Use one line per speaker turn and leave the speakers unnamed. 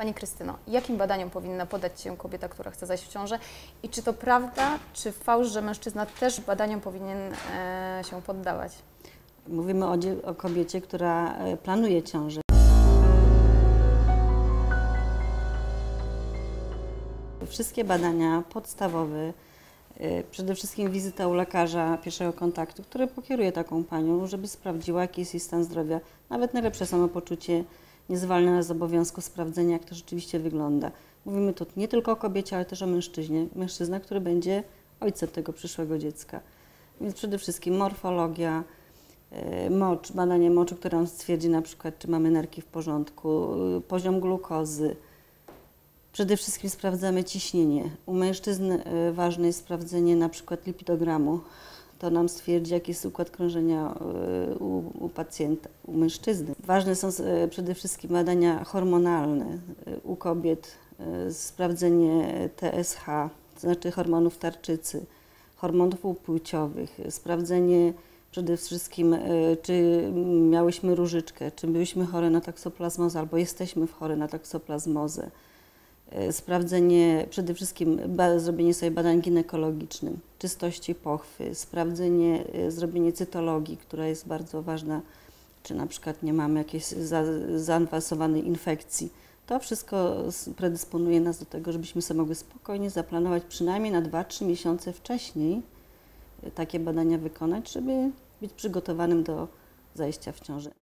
Pani Krystyno, jakim badaniom powinna podać się kobieta, która chce zajść w ciążę? I czy to prawda, czy fałsz, że mężczyzna też badaniom powinien e, się poddawać?
Mówimy o, o kobiecie, która e, planuje ciążę. Wszystkie badania podstawowe, e, przede wszystkim wizyta u lekarza pierwszego kontaktu, który pokieruje taką panią, żeby sprawdziła, jaki jest jej stan zdrowia. Nawet najlepsze samopoczucie nie zwalnia nas z obowiązku sprawdzenia, jak to rzeczywiście wygląda. Mówimy tu nie tylko o kobiecie, ale też o mężczyźnie. Mężczyzna, który będzie ojcem tego przyszłego dziecka. Więc przede wszystkim morfologia, e, mocz, badanie moczu, które nam stwierdzi na przykład, czy mamy nerki w porządku, y, poziom glukozy. Przede wszystkim sprawdzamy ciśnienie. U mężczyzn y, ważne jest sprawdzenie na przykład lipidogramu. To nam stwierdzi, jaki jest układ krążenia y, u, u pacjenta, u mężczyzny. Ważne są y, przede wszystkim badania hormonalne y, u kobiet, sprawdzenie TSH, to znaczy hormonów tarczycy, hormonów płciowych, sprawdzenie przede wszystkim, czy miałyśmy różyczkę, czy byliśmy chore na taksoplazmozę, albo jesteśmy chore na taksoplazmozę. Y, Sprawdzenie, przede wszystkim zrobienie sobie badań ginekologicznych, czystości pochwy, sprawdzenie, y, zrobienie cytologii, która jest bardzo ważna, czy na przykład nie mamy jakiejś za, infekcji. To wszystko predysponuje nas do tego, żebyśmy sobie mogły spokojnie zaplanować przynajmniej na 2-3 miesiące wcześniej y, takie badania wykonać, żeby być przygotowanym do zajścia w ciążę.